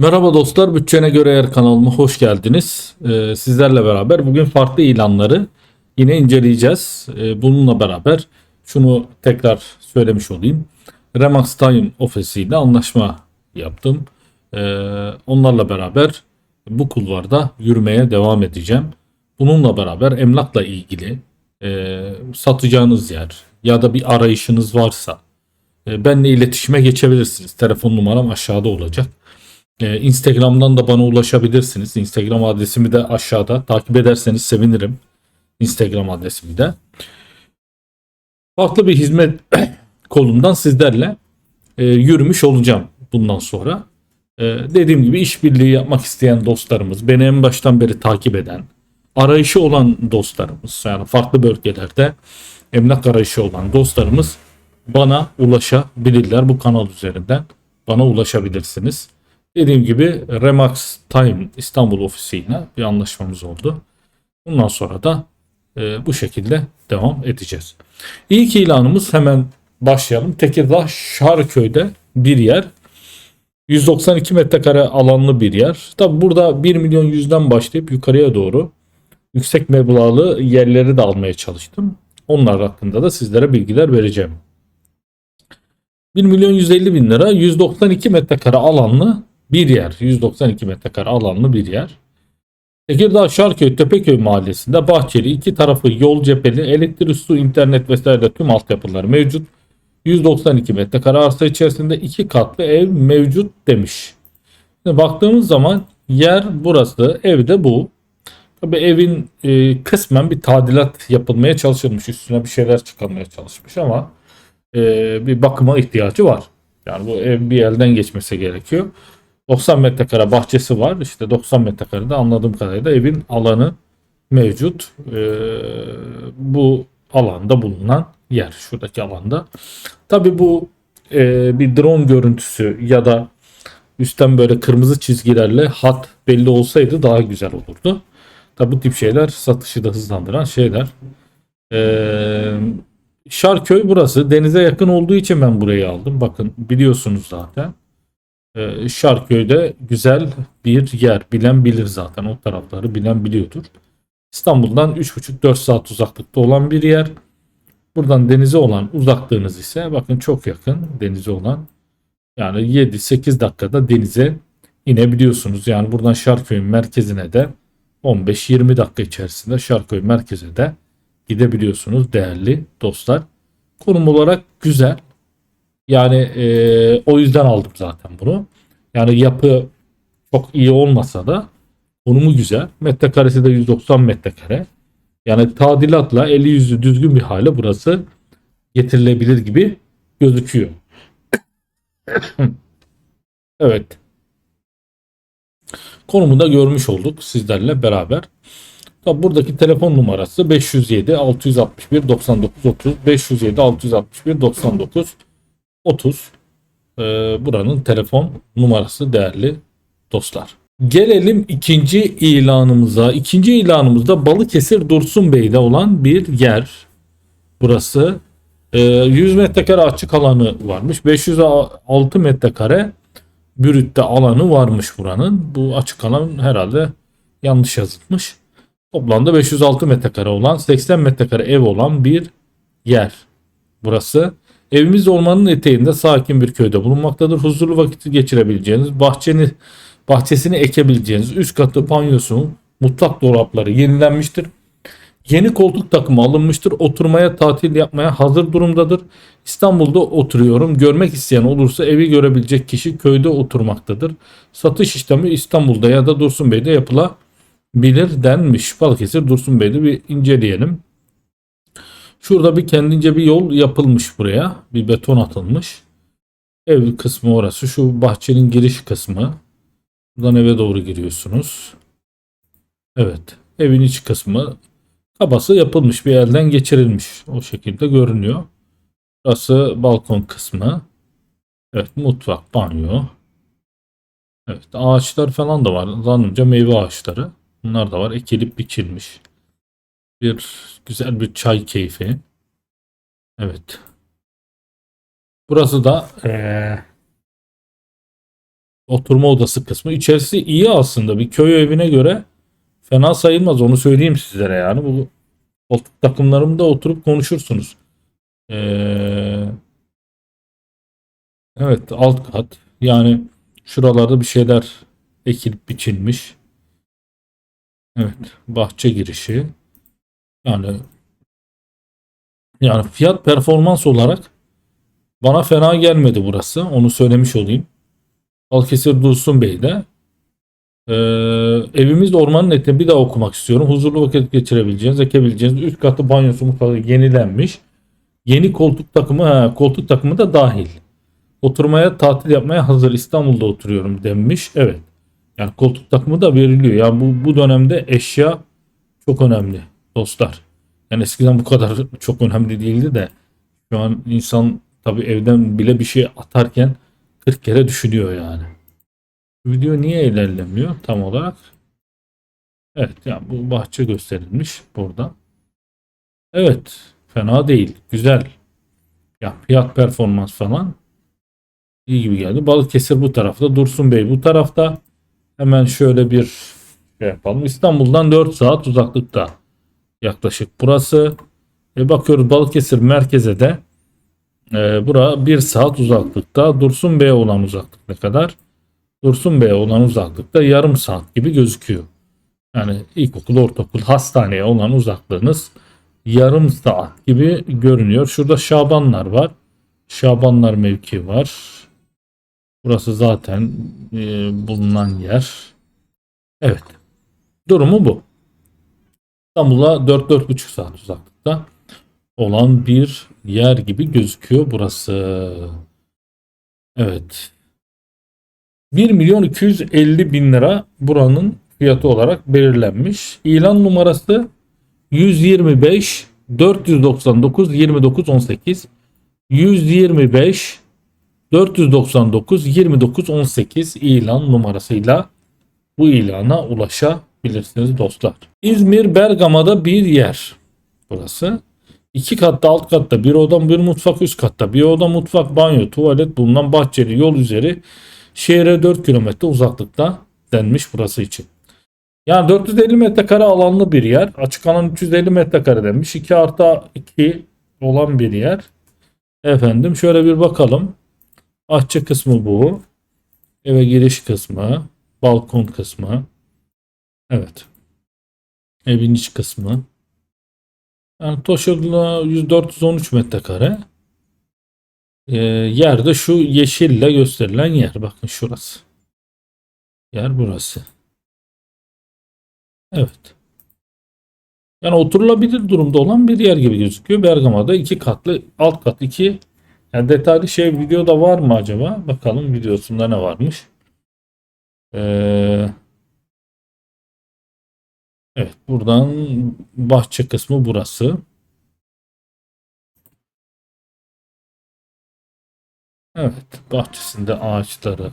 Merhaba dostlar, Bütçene Göre Yer kanalıma hoş geldiniz. Ee, sizlerle beraber bugün farklı ilanları yine inceleyeceğiz. Ee, bununla beraber şunu tekrar söylemiş olayım. Remax Time ofisiyle anlaşma yaptım. Ee, onlarla beraber bu kulvarda yürümeye devam edeceğim. Bununla beraber emlakla ilgili e, satacağınız yer ya da bir arayışınız varsa e, benimle iletişime geçebilirsiniz. Telefon numaram aşağıda olacak. Ee, Instagram'dan da bana ulaşabilirsiniz. Instagram adresimi de aşağıda. Takip ederseniz sevinirim. Instagram adresimi de. Farklı bir hizmet kolundan sizlerle e, yürümüş olacağım bundan sonra. E, dediğim gibi işbirliği yapmak isteyen dostlarımız, beni en baştan beri takip eden, arayışı olan dostlarımız, yani farklı bölgelerde emlak arayışı olan dostlarımız bana ulaşabilirler bu kanal üzerinden. Bana ulaşabilirsiniz. Dediğim gibi Remax Time İstanbul ofisiyle bir anlaşmamız oldu. Bundan sonra da e, bu şekilde devam edeceğiz. İlk ilanımız hemen başlayalım. Tekirdağ Şarköy'de bir yer. 192 metrekare alanlı bir yer. Tabi burada 1 milyon yüzden başlayıp yukarıya doğru yüksek meblağlı yerleri de almaya çalıştım. Onlar hakkında da sizlere bilgiler vereceğim. 1 milyon 150 bin lira 192 metrekare alanlı bir yer. 192 metrekare alanlı bir yer. Tekirdağ Şarköy Tepeköy mahallesinde bahçeli iki tarafı yol cepheli elektrik su internet vesaire tüm altyapılar mevcut. 192 metrekare arsa içerisinde iki katlı ev mevcut demiş. Şimdi baktığımız zaman yer burası evde bu. Tabi evin e, kısmen bir tadilat yapılmaya çalışılmış. Üstüne bir şeyler çıkarmaya çalışmış ama e, bir bakıma ihtiyacı var. Yani bu ev bir elden geçmesi gerekiyor. 90 metrekare bahçesi var. İşte 90 metrekarede anladığım kadarıyla evin alanı mevcut. Ee, bu alanda bulunan yer. Şuradaki alanda. Tabi bu e, bir drone görüntüsü ya da üstten böyle kırmızı çizgilerle hat belli olsaydı daha güzel olurdu. Tabi bu tip şeyler satışı da hızlandıran şeyler. Ee, Şarköy burası. Denize yakın olduğu için ben burayı aldım. Bakın biliyorsunuz zaten. Ee, Şarköy'de güzel bir yer. Bilen bilir zaten. O tarafları bilen biliyordur. İstanbul'dan 3,5-4 saat uzaklıkta olan bir yer. Buradan denize olan uzaklığınız ise bakın çok yakın denize olan. Yani 7-8 dakikada denize inebiliyorsunuz. Yani buradan Şarköy'ün merkezine de 15-20 dakika içerisinde Şarköy merkeze de gidebiliyorsunuz değerli dostlar. Konum olarak güzel. Yani e, o yüzden aldım zaten bunu. Yani yapı çok iyi olmasa da konumu güzel. Metrekaresi de 190 metrekare. Yani tadilatla eli yüzü düzgün bir hale burası getirilebilir gibi gözüküyor. evet. Konumu da görmüş olduk sizlerle beraber. Tabi buradaki telefon numarası 507 661 99 30 507 661 99 30 e, buranın telefon numarası değerli dostlar. Gelelim ikinci ilanımıza. İkinci ilanımızda Balıkesir Dursun Bey'de olan bir yer. Burası e, 100 metrekare açık alanı varmış. 506 metrekare bürütte alanı varmış buranın. Bu açık alan herhalde yanlış yazılmış. Toplamda 506 metrekare olan 80 metrekare ev olan bir yer. Burası Evimiz ormanın eteğinde sakin bir köyde bulunmaktadır. Huzurlu vakit geçirebileceğiniz, bahçeni, bahçesini ekebileceğiniz üst katı banyosu, mutfak dolapları yenilenmiştir. Yeni koltuk takımı alınmıştır. Oturmaya, tatil yapmaya hazır durumdadır. İstanbul'da oturuyorum. Görmek isteyen olursa evi görebilecek kişi köyde oturmaktadır. Satış işlemi İstanbul'da ya da Dursunbey'de yapılabilir denmiş. Balıkesir Dursunbey'de bir inceleyelim. Şurada bir kendince bir yol yapılmış buraya. Bir beton atılmış. Ev kısmı orası. Şu bahçenin giriş kısmı. Buradan eve doğru giriyorsunuz. Evet. Evin iç kısmı kabası yapılmış. Bir elden geçirilmiş. O şekilde görünüyor. Burası balkon kısmı. Evet mutfak, banyo. Evet ağaçlar falan da var. Zannımca meyve ağaçları. Bunlar da var. Ekilip biçilmiş. Bir güzel bir çay keyfi. Evet. Burası da ee, Oturma odası kısmı. İçerisi iyi aslında. Bir köy evine göre fena sayılmaz. Onu söyleyeyim sizlere yani. Bu koltuk takımlarımda oturup konuşursunuz. Ee, evet alt kat. Yani şuralarda bir şeyler ekilip biçilmiş. Evet bahçe girişi. Yani yani fiyat performans olarak bana fena gelmedi burası. Onu söylemiş olayım. Balıkesir Dursun Bey'de. Ee, evimiz ormanın etini bir daha okumak istiyorum. Huzurlu vakit geçirebileceğiniz, ekebileceğiniz üst katı banyosu mutfağı yenilenmiş. Yeni koltuk takımı, ha, koltuk takımı da dahil. Oturmaya, tatil yapmaya hazır İstanbul'da oturuyorum demiş. Evet. Yani koltuk takımı da veriliyor. Yani bu, bu dönemde eşya çok önemli dostlar. Yani eskiden bu kadar çok önemli değildi de şu an insan tabii evden bile bir şey atarken 40 kere düşünüyor yani. Video niye ilerlemiyor tam olarak? Evet yani bu bahçe gösterilmiş burada. Evet fena değil güzel. Ya fiyat performans falan iyi gibi geldi. Balıkesir bu tarafta Dursun Bey bu tarafta. Hemen şöyle bir şey yapalım. İstanbul'dan 4 saat uzaklıkta yaklaşık burası. E bakıyoruz Balıkesir merkeze de e, bura 1 saat uzaklıkta. Dursun Bey'e olan uzaklık ne kadar? Dursun Bey'e olan uzaklıkta yarım saat gibi gözüküyor. Yani ilkokul, ortaokul, hastaneye olan uzaklığınız yarım saat gibi görünüyor. Şurada Şabanlar var. Şabanlar mevki var. Burası zaten e, bulunan yer. Evet. Durumu bu. İstanbul'a 4-4,5 saat uzaklıkta olan bir yer gibi gözüküyor burası. Evet. 1 milyon 250 bin lira buranın fiyatı olarak belirlenmiş. İlan numarası 125 499 29 18 125 499 29 18 ilan numarasıyla bu ilana ulaşabilirsiniz dostlar. İzmir Bergama'da bir yer burası. İki katta alt katta bir oda bir mutfak üst katta bir oda mutfak banyo tuvalet bulunan bahçeli yol üzeri şehre 4 kilometre uzaklıkta denmiş burası için. Yani 450 metrekare alanlı bir yer. Açık alan 350 metrekare denmiş. 2 artı 2 olan bir yer. Efendim şöyle bir bakalım. Bahçe kısmı bu. Eve giriş kısmı. Balkon kısmı. Evet. Evin iç kısmı. Yani Toşur'la 413 metrekare. Ee, yerde şu yeşille gösterilen yer. Bakın şurası. Yer burası. Evet. Yani oturulabilir durumda olan bir yer gibi gözüküyor. Bergama'da iki katlı alt kat iki yani detaylı şey videoda var mı acaba? Bakalım videosunda ne varmış. Ee, evet buradan bahçe kısmı burası. Evet bahçesinde ağaçları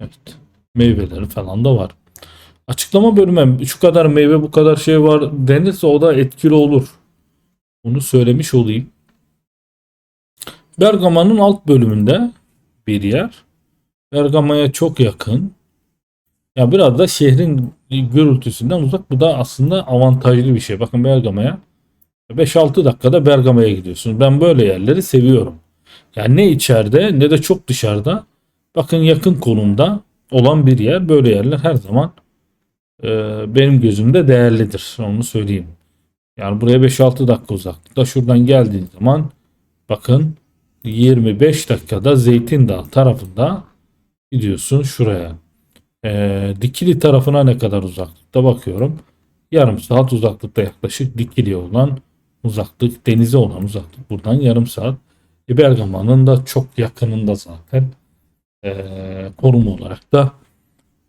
Evet. Meyveleri falan da var. Açıklama bölümü şu kadar meyve bu kadar şey var denirse o da etkili olur. Bunu söylemiş olayım. Bergama'nın alt bölümünde bir yer. Bergama'ya çok yakın. Ya biraz da şehrin gürültüsünden uzak. Bu da aslında avantajlı bir şey. Bakın Bergama'ya 5-6 dakikada Bergama'ya gidiyorsunuz. Ben böyle yerleri seviyorum. Yani ne içeride ne de çok dışarıda. Bakın yakın konumda olan bir yer. Böyle yerler her zaman e, benim gözümde değerlidir. Onu söyleyeyim. Yani buraya 5-6 dakika uzaklıkta. Şuradan geldiğin zaman bakın 25 dakikada Zeytin Dağı tarafında gidiyorsun şuraya. E, Dikili tarafına ne kadar uzaklıkta bakıyorum. Yarım saat uzaklıkta yaklaşık Dikili olan uzaklık, denize olan uzaklık buradan yarım saat. E, Bergama'nın da çok yakınında zaten e, konum olarak da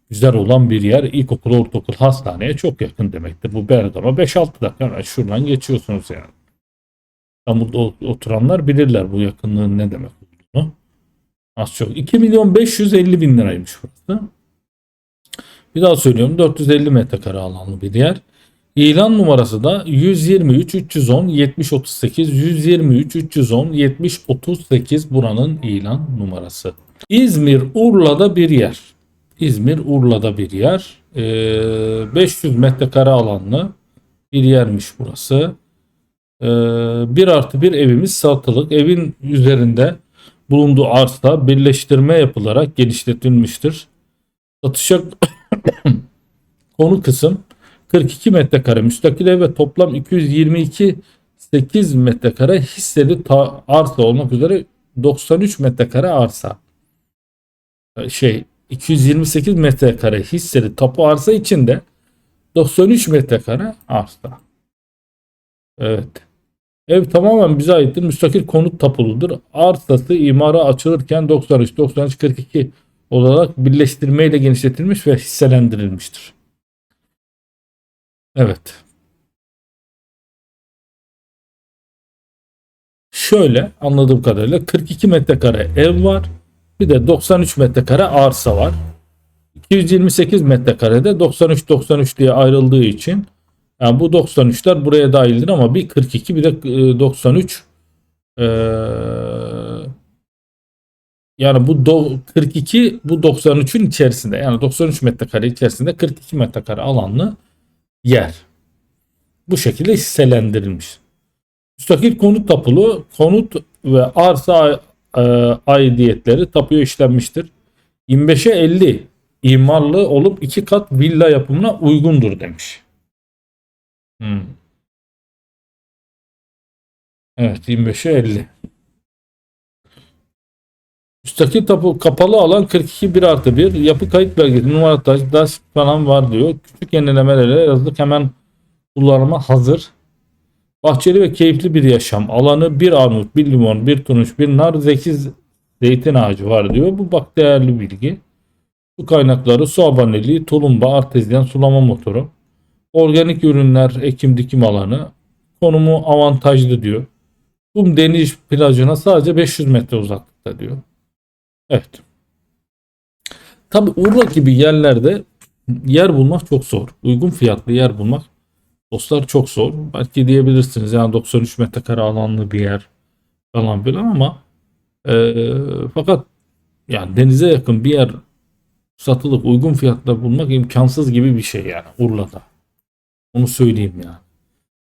güzel olan bir yer. İlkokul, ortaokul, hastaneye çok yakın demektir. Bu Bergama 5-6 dakika hemen şuradan geçiyorsunuz yani. İstanbul'da oturanlar bilirler bu yakınlığın ne demek olduğunu. Az çok. 2 milyon 550 bin liraymış burası. Bir daha söylüyorum 450 metrekare alanlı bir yer. İlan numarası da 123 310 70 38 123 310 70 38 buranın ilan numarası. İzmir Urla'da bir yer. İzmir Urla'da bir yer. Ee, 500 metrekare alanlı bir yermiş burası. Ee, bir artı bir evimiz satılık. Evin üzerinde bulunduğu arsa birleştirme yapılarak genişletilmiştir. Satışa konu kısım 42 metrekare müstakil ev ve toplam 222 8 metrekare hisseli arsa olmak üzere 93 metrekare arsa. Ee, Şey 228 metrekare hisseli tapu arsa içinde 93 metrekare arsa. Evet. Ev tamamen bize aittir. Müstakil konut tapuludur. Arsası imara açılırken 93 93 42 olarak birleştirmeyle genişletilmiş ve hisselendirilmiştir. Evet. Şöyle anladığım kadarıyla 42 metrekare ev var. Bir de 93 metrekare arsa var. 228 metrekarede 93 93 diye ayrıldığı için yani bu 93'ler buraya dahildir ama bir 42 bir de e, 93 Ee, yani bu do- 42 bu 93'ün içerisinde yani 93 metrekare içerisinde 42 metrekare alanlı yer. Bu şekilde hisselendirilmiş. Müstakil konut tapulu konut ve arsa e, aidiyetleri tapuya işlenmiştir. 25'e 50 imarlı olup iki kat villa yapımına uygundur demiş. Hmm. Evet 25'e 50. Müstakil tapu kapalı alan 42 1 artı 1 yapı kayıt belgesi numara taş daş falan var diyor. Küçük yenilemelerle yazdık hemen kullanıma hazır. Bahçeli ve keyifli bir yaşam. Alanı bir armut, bir limon, bir turunç, bir nar, sekiz zeytin ağacı var diyor. Bu bak değerli bilgi. Su kaynakları, su aboneliği, tulumba, artezyen, sulama motoru. Organik ürünler, ekim dikim alanı. Konumu avantajlı diyor. Kum deniz plajına sadece 500 metre uzaklıkta diyor. Evet. Tabi Urla gibi yerlerde yer bulmak çok zor. Uygun fiyatlı yer bulmak dostlar çok zor. Belki diyebilirsiniz yani 93 metrekare alanlı bir yer falan filan ama e, fakat yani denize yakın bir yer satılık uygun fiyatla bulmak imkansız gibi bir şey yani Urla'da. Onu söyleyeyim yani.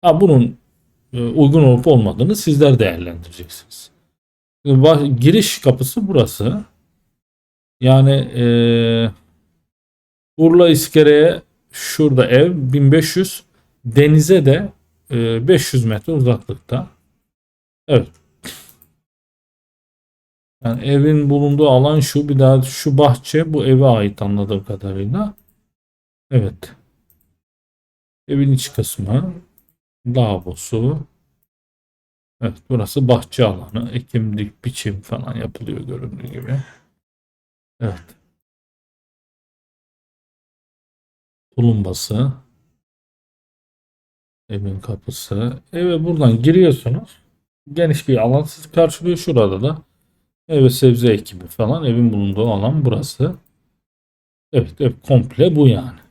Ha bunun e, uygun olup olmadığını sizler değerlendireceksiniz. Giriş kapısı burası. Yani e, Urla İskele'ye şurada ev 1500 denize de e, 500 metre uzaklıkta. Evet. Yani evin bulunduğu alan şu bir daha şu bahçe bu eve ait anladığım kadarıyla. Evet. Evin iç kısmı lavabosu. Evet burası bahçe alanı. Ekim, dik, biçim falan yapılıyor göründüğü gibi. Evet. Tulumbası. Evin kapısı. Eve buradan giriyorsunuz. Geniş bir alan sizi karşılıyor. Şurada da meyve sebze ekimi falan evin bulunduğu alan burası. Evet, ev komple bu yani.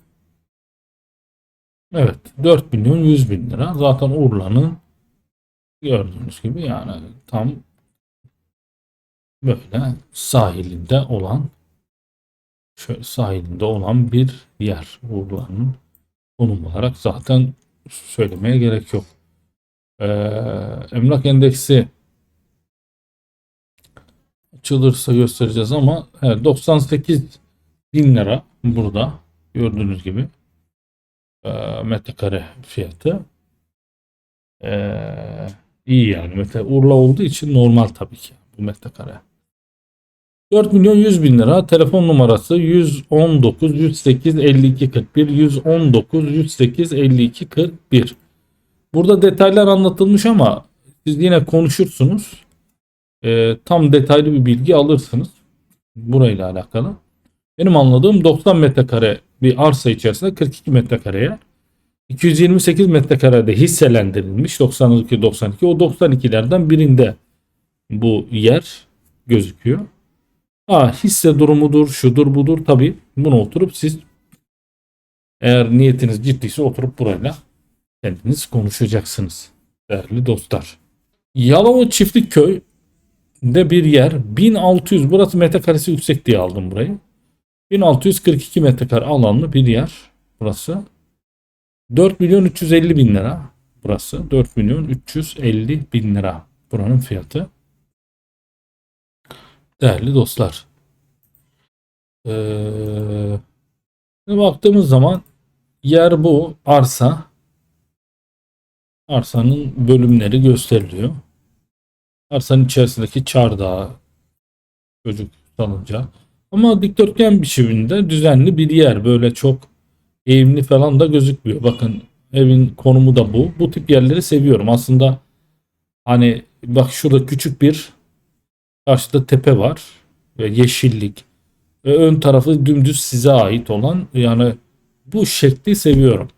Evet 4 milyon 100 bin lira. Zaten Urla'nın gördüğünüz gibi yani tam böyle sahilinde olan şöyle sahilinde olan bir yer Urla'nın konum olarak zaten söylemeye gerek yok. Ee, emlak endeksi açılırsa göstereceğiz ama evet, 98 bin lira burada gördüğünüz gibi e, metrekare fiyatı. Ee, iyi yani. Metre, Urla olduğu için normal tabii ki bu metrekare. 4 milyon 100 bin lira. Telefon numarası 119 108 52 41 119 108 52 41. Burada detaylar anlatılmış ama siz yine konuşursunuz. Ee, tam detaylı bir bilgi alırsınız. Burayla alakalı. Benim anladığım 90 metrekare bir arsa içerisinde 42 metrekareye 228 metrekarede hisselendirilmiş 92 92 o 92'lerden birinde bu yer gözüküyor. Ha hisse durumudur, şudur budur tabi bunu oturup siz eğer niyetiniz ciddiyse oturup burayla kendiniz konuşacaksınız değerli dostlar. Yalova Çiftlik Köy de bir yer 1600 burası metrekaresi yüksek diye aldım burayı. 1642 metrekare alanlı bir yer burası. 4 milyon 350 bin lira burası. 4 milyon 350 bin lira buranın fiyatı. Değerli dostlar. Ee, baktığımız zaman yer bu arsa. Arsanın bölümleri gösteriliyor. Arsanın içerisindeki çardağı, çocuk salıncağı. Ama dikdörtgen biçiminde düzenli bir yer. Böyle çok eğimli falan da gözükmüyor. Bakın evin konumu da bu. Bu tip yerleri seviyorum. Aslında hani bak şurada küçük bir karşıda tepe var ve yeşillik ve ön tarafı dümdüz size ait olan yani bu şekli seviyorum.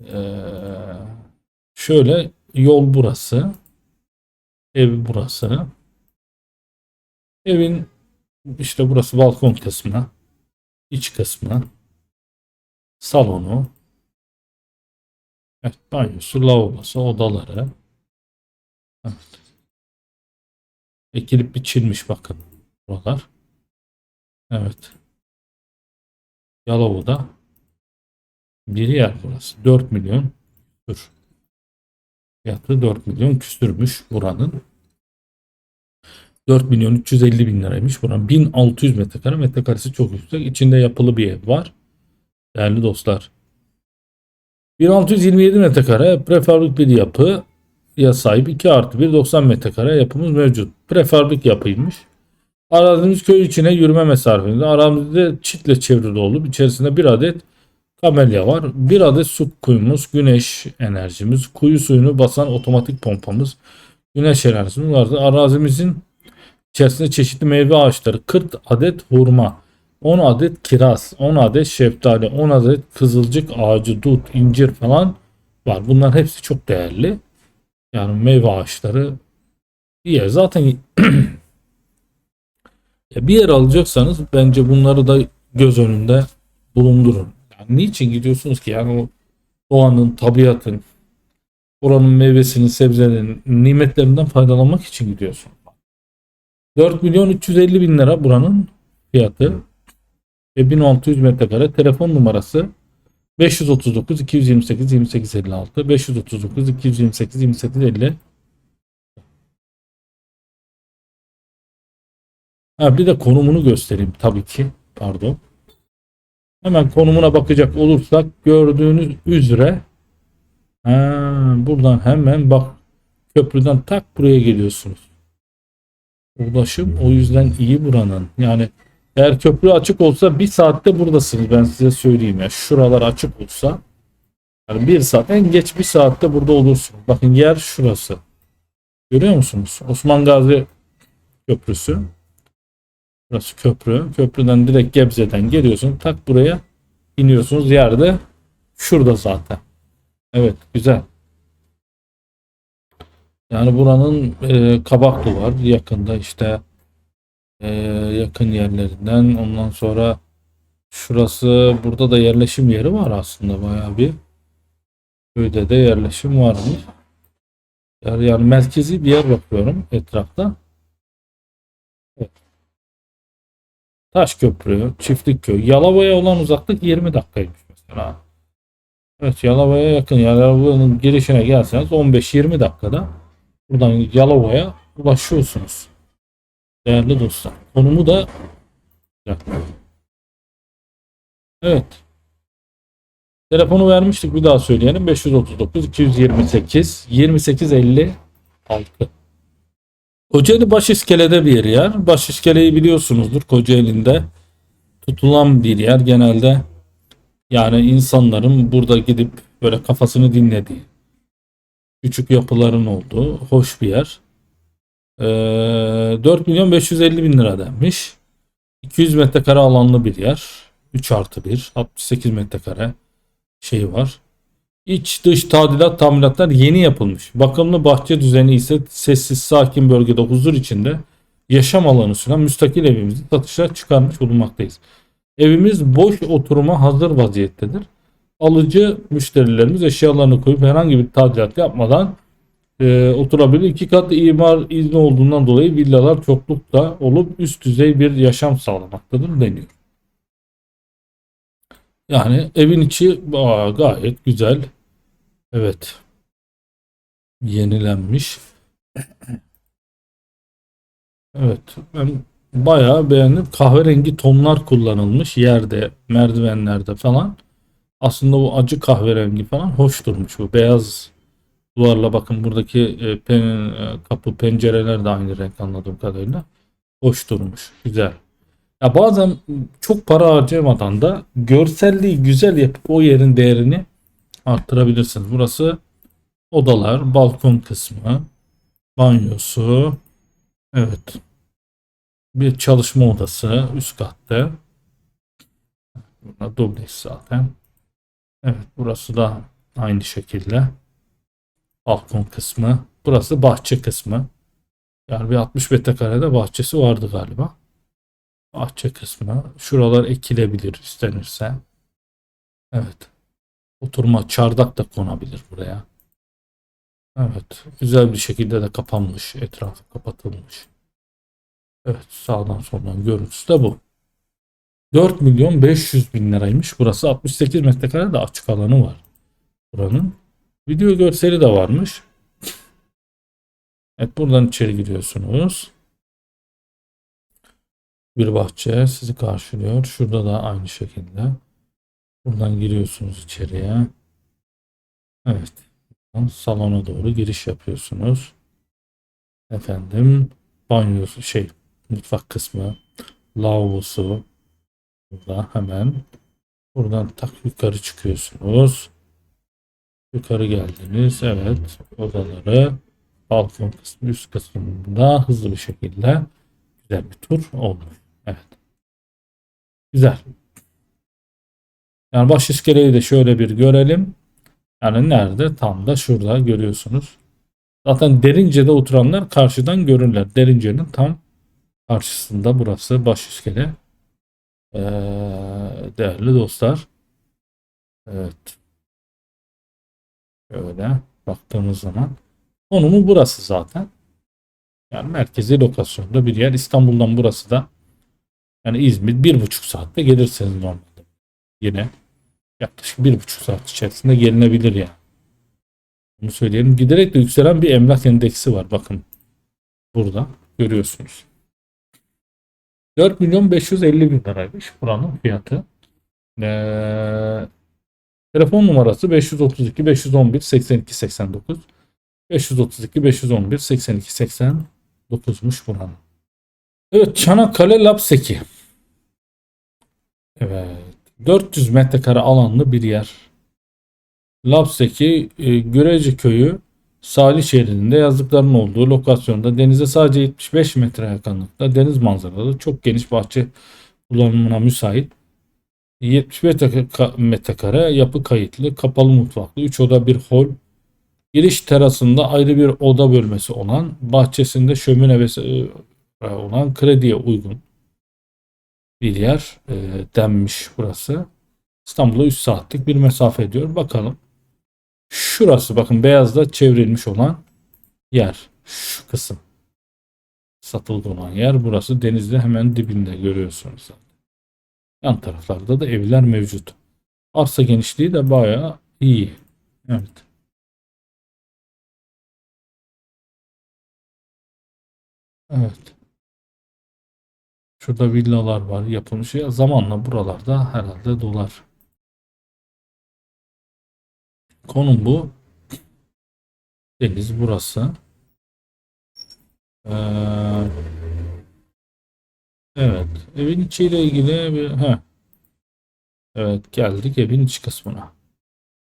Ee, şöyle yol burası. Ev burası. Evin işte burası balkon kısmı. iç kısmı. Salonu. Evet, banyosu, lavabosu, odaları. Evet. Ekilip biçilmiş bakın buralar. Evet. Yalova'da bir yer burası. 4 milyon küsür. Fiyatı 4 milyon küsürmüş buranın. 4 milyon 350 bin liraymış buranın. 1600 metrekare. Metrekaresi çok yüksek. İçinde yapılı bir ev var. Değerli dostlar. 1627 metrekare prefabrik bir yapı ya sahip 2 artı 1 90 metrekare yapımız mevcut. Prefabrik yapıymış. Arazimiz köy içine yürüme mesafesinde. Aramızda çitle çevrili olup içerisinde bir adet kamelya var. Bir adet su kuyumuz, güneş enerjimiz, kuyu suyunu basan otomatik pompamız, güneş enerjimiz vardı. Arazimizin içerisinde çeşitli meyve ağaçları, 40 adet hurma, 10 adet kiraz, 10 adet şeftali, 10 adet kızılcık ağacı, dut, incir falan var. Bunların hepsi çok değerli. Yani meyve ağaçları bir. Zaten bir yer alacaksanız bence bunları da göz önünde bulundurun. Yani niçin gidiyorsunuz ki? Yani o doğanın, tabiatın, oranın meyvesinin, sebzelerinin, nimetlerinden faydalanmak için gidiyorsun. 4 milyon 350 bin lira buranın fiyatı ve 1600 metrekare telefon numarası 539 228 2856 539 228 2850 Ha bir de konumunu göstereyim tabii ki. Pardon. Hemen konumuna bakacak olursak gördüğünüz üzere ha, buradan hemen bak köprüden tak buraya geliyorsunuz. Ulaşım o yüzden iyi buranın. Yani eğer köprü açık olsa bir saatte buradasınız ben size söyleyeyim ya. Şuralar açık olsa yani bir saat en geç bir saatte burada olursunuz. Bakın yer şurası. Görüyor musunuz? Osman Gazi Köprüsü. Burası köprü. Köprüden direkt Gebze'den geliyorsun. Tak buraya iniyorsunuz. Yerde şurada zaten. Evet güzel. Yani buranın e, Kabaklı var yakında işte e, yakın yerlerinden. Ondan sonra şurası burada da yerleşim yeri var aslında bayağı bir. Köyde de yerleşim varmış. Yani, yani merkezi bir yer bakıyorum etrafta. Evet. Taş Köprü, Çiftlik Köy. Yalova'ya olan uzaklık 20 dakikaymış mesela. Evet Yalova'ya yakın. Yalova'nın girişine gelseniz 15-20 dakikada buradan Yalova'ya ulaşıyorsunuz. Değerli dostlar. Konumu da Evet. Telefonu vermiştik bir daha söyleyelim. 539 228 2856 Kocaeli Başiskele'de bir yer. Başiskele'yi biliyorsunuzdur. Kocaeli'nde tutulan bir yer genelde. Yani insanların burada gidip böyle kafasını dinlediği, küçük yapıların olduğu hoş bir yer. Ee, 4 milyon 550 bin lira denmiş. 200 metrekare alanlı bir yer. 3 artı 1. 68 metrekare şey var. İç dış tadilat tamiratlar yeni yapılmış. Bakımlı bahçe düzeni ise sessiz sakin bölgede huzur içinde yaşam alanı sunan müstakil evimizi satışa çıkarmış bulunmaktayız. Evimiz boş oturuma hazır vaziyettedir. Alıcı müşterilerimiz eşyalarını koyup herhangi bir tadilat yapmadan e, oturabilir. İki katlı imar izni olduğundan dolayı villalar çoklukta olup üst düzey bir yaşam sağlamaktadır deniyor. Yani evin içi aa, gayet güzel. Evet. Yenilenmiş. Evet. Ben bayağı beğendim. Kahverengi tonlar kullanılmış yerde, merdivenlerde falan. Aslında bu acı kahverengi falan hoş durmuş bu. Beyaz duvarla bakın buradaki e, pen- e, kapı pencereler de aynı renk anladığım kadarıyla. Hoş durmuş. Güzel. Ya bazen çok para harcamadan da görselliği güzel yapıp o yerin değerini arttırabilirsiniz. Burası odalar, balkon kısmı, banyosu. Evet. Bir çalışma odası üst katta. Burada dubleks zaten. Evet burası da aynı şekilde. Balkon kısmı. Burası bahçe kısmı. Yani bir 60 metrekarede bahçesi vardı galiba. Bahçe kısmı. Şuralar ekilebilir istenirse. Evet. Oturma çardak da konabilir buraya. Evet. Güzel bir şekilde de kapanmış. Etrafı kapatılmış. Evet. Sağdan soldan görüntüsü de bu. 4 milyon 500 bin liraymış. Burası 68 metrekare de açık alanı var. Buranın. Video görseli de varmış. Evet buradan içeri giriyorsunuz. Bir bahçe sizi karşılıyor. Şurada da aynı şekilde. Buradan giriyorsunuz içeriye. Evet. Salona doğru giriş yapıyorsunuz. Efendim banyosu şey mutfak kısmı lavabosu burada hemen buradan tak yukarı çıkıyorsunuz. Yukarı geldiniz. Evet. Odaları balkon kısmı üst kısmında hızlı bir şekilde güzel bir tur oldu. Evet. Güzel. Yani baş iskeleyi de şöyle bir görelim. Yani nerede? Tam da şurada görüyorsunuz. Zaten Derince'de oturanlar karşıdan görürler. Derince'nin tam karşısında burası baş iskele. Ee, değerli dostlar. Evet. Şöyle baktığımız zaman konumu burası zaten. Yani merkezi lokasyonda bir yer. İstanbul'dan burası da yani İzmir bir buçuk saatte gelirsiniz normalde. Yine yaklaşık bir buçuk saat içerisinde gelinebilir yani. Bunu söyleyelim. Giderek de yükselen bir emlak endeksi var. Bakın burada görüyorsunuz. 4 milyon 550 bin liraymış buranın fiyatı. Ee, telefon numarası 532 511 82 89 532 511 82 89'muş buranın. Evet Çanakkale Lapseki. Evet. 400 metrekare alanlı bir yer. Lapseki e, köyü sahil şeridinde yazlıkların olduğu lokasyonda denize sadece 75 metre yakınlıkta deniz manzaralı çok geniş bahçe kullanımına müsait 75 metrekare- yapı kayıtlı kapalı mutfaklı 3 oda bir hol giriş terasında ayrı bir oda bölmesi olan bahçesinde şömine e, olan krediye uygun bir yer e, denmiş burası. İstanbul'a 3 saatlik bir mesafe ediyor. Bakalım. Şurası bakın beyazla çevrilmiş olan yer. Şu kısım. Satıldı olan yer. Burası denizde hemen dibinde görüyorsunuz. Yan taraflarda da evler mevcut. Arsa genişliği de bayağı iyi. Evet. Evet. Şurada villalar var yapılmış. Ya zamanla buralarda herhalde dolar. Konum bu. Deniz burası. Ee, evet. Evin içiyle ilgili bir heh. Evet geldik evin iç kısmına.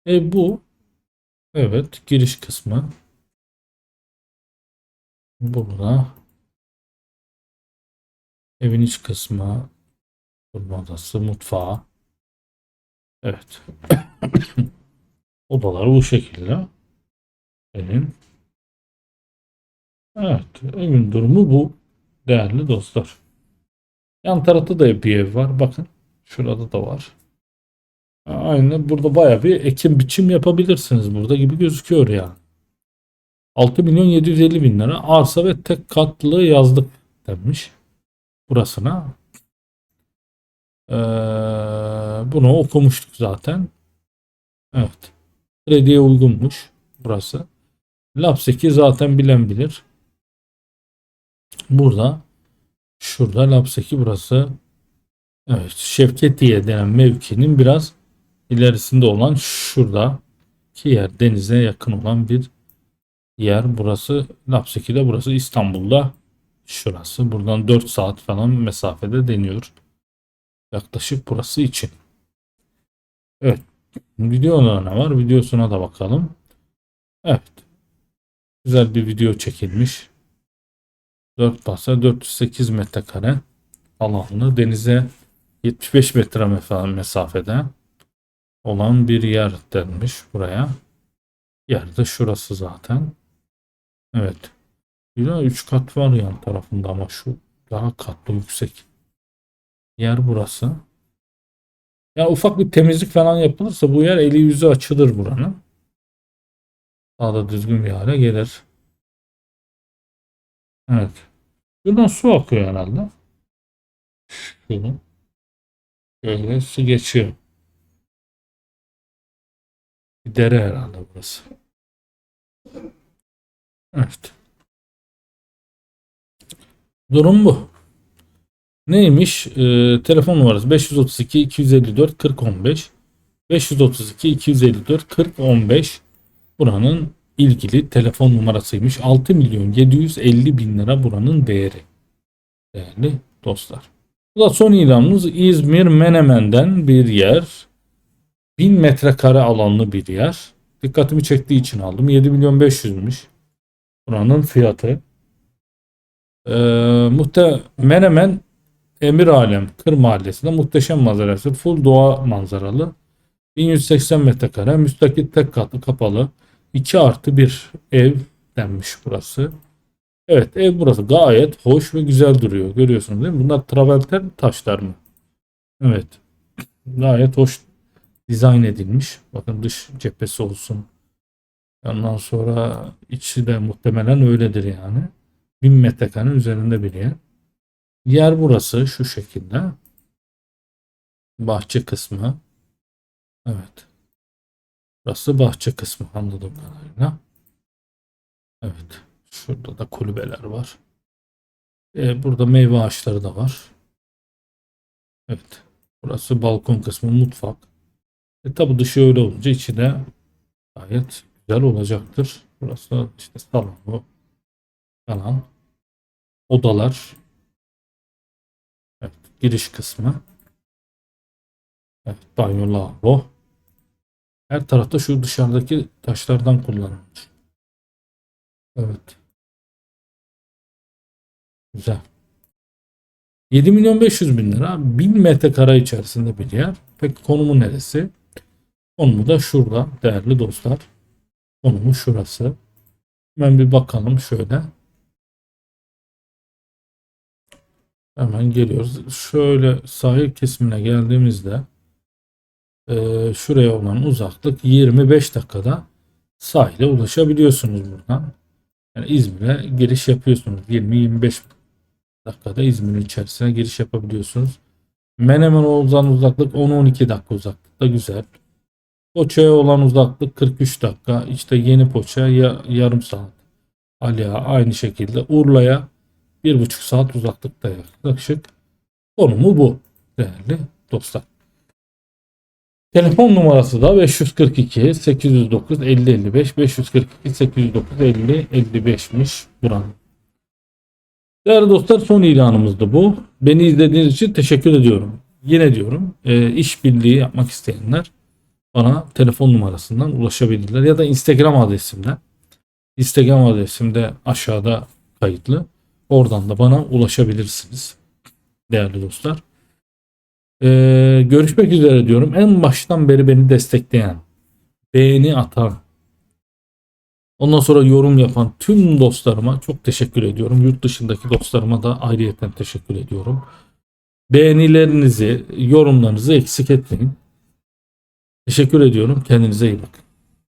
Ev bu. Evet giriş kısmı. Burada. Evin iç kısmı. Oturma odası, mutfağı. Evet. Odalar bu şekilde. Benim. Evet. Evin durumu bu. Değerli dostlar. Yan tarafta da bir ev var. Bakın. Şurada da var. Aynen burada baya bir ekim biçim yapabilirsiniz burada gibi gözüküyor yani. 6 milyon 750 bin lira arsa ve tek katlı yazlık denmiş burasına. Ee, bunu okumuştuk zaten. Evet. Krediye uygunmuş burası. Lapseki zaten bilen bilir. Burada şurada Lapseki burası. Evet. Şevketiye denen mevkinin biraz ilerisinde olan şurada ki yer denize yakın olan bir yer. Burası Lapseki'de burası İstanbul'da şurası. Buradan 4 saat falan mesafede deniyor. Yaklaşık burası için. Evet. Videoda ne var? Videosuna da bakalım. Evet. Güzel bir video çekilmiş. 4 pasa 408 metrekare alanlı denize 75 metre mesafede olan bir yer denmiş buraya. Yer de şurası zaten. Evet. De 3 kat var yan tarafında ama şu daha katlı yüksek. Yer burası. Ya ufak bir temizlik falan yapılırsa bu yer eli yüzü açılır buranın. Daha da düzgün bir hale gelir. Evet. Buradan su akıyor herhalde. Şunu. Böyle su geçiyor. Bir dere herhalde burası. Evet. Durum bu. Neymiş? Ee, telefon numarası 532 254 40 15. 532 254 40 15. Buranın ilgili telefon numarasıymış. 6 milyon 750 bin lira buranın değeri. Değerli dostlar. Bu da son ilanımız İzmir Menemen'den bir yer. 1000 metrekare alanlı bir yer. Dikkatimi çektiği için aldım. 7 milyon 500'müş. Buranın fiyatı. Ee, muhte Menemen Emir Alem Kır Mahallesi'nde muhteşem manzarası. Full doğa manzaralı. 1180 metrekare müstakil tek katlı kapalı 2 artı bir ev denmiş burası. Evet ev burası gayet hoş ve güzel duruyor. Görüyorsunuz değil mi? Bunlar traverten taşlar mı? Evet. Gayet hoş dizayn edilmiş. Bakın dış cephesi olsun. Ondan sonra içi de muhtemelen öyledir yani. 1000 metrekarenin üzerinde bir yer. Yer burası şu şekilde. Bahçe kısmı. Evet. Burası bahçe kısmı anladığım kadarıyla. Evet. Şurada da kulübeler var. Ee, burada meyve ağaçları da var. Evet. Burası balkon kısmı mutfak. E tabi dışı öyle olunca içi de gayet güzel olacaktır. Burası işte salonu falan. Odalar. Evet, giriş kısmı. Evet, banyo lavabo. Her tarafta şu dışarıdaki taşlardan kullanılmış. Evet. Güzel. 7 milyon 500 bin lira 1000 metrekare içerisinde bir yer. Peki konumu neresi? Konumu da şurada değerli dostlar. Konumu şurası. Hemen bir bakalım şöyle. Hemen geliyoruz. Şöyle sahil kesimine geldiğimizde e, şuraya olan uzaklık 25 dakikada sahile ulaşabiliyorsunuz buradan. Yani İzmir'e giriş yapıyorsunuz. 20-25 dakikada İzmir'in içerisine giriş yapabiliyorsunuz. Menemen olan uzaklık 10-12 dakika uzaklıkta güzel. Poça'ya olan uzaklık 43 dakika. İşte yeni Poça ya, yarım saat. Aliya aynı şekilde. Urla'ya bir buçuk saat uzaklıkta yaklaşık. Konumu bu değerli dostlar. Telefon numarası da 542 809 50 55 542 809 50 55'miş buranın. Değerli dostlar son ilanımızdı bu. Beni izlediğiniz için teşekkür ediyorum. Yine diyorum e, işbirliği yapmak isteyenler bana telefon numarasından ulaşabilirler ya da Instagram adresimden. Instagram adresim de aşağıda kayıtlı. Oradan da bana ulaşabilirsiniz değerli dostlar. Ee, görüşmek üzere diyorum. En baştan beri beni destekleyen, beğeni atan, ondan sonra yorum yapan tüm dostlarıma çok teşekkür ediyorum. Yurt dışındaki dostlarıma da ayrıyeten teşekkür ediyorum. Beğenilerinizi, yorumlarınızı eksik etmeyin. Teşekkür ediyorum. Kendinize iyi bakın.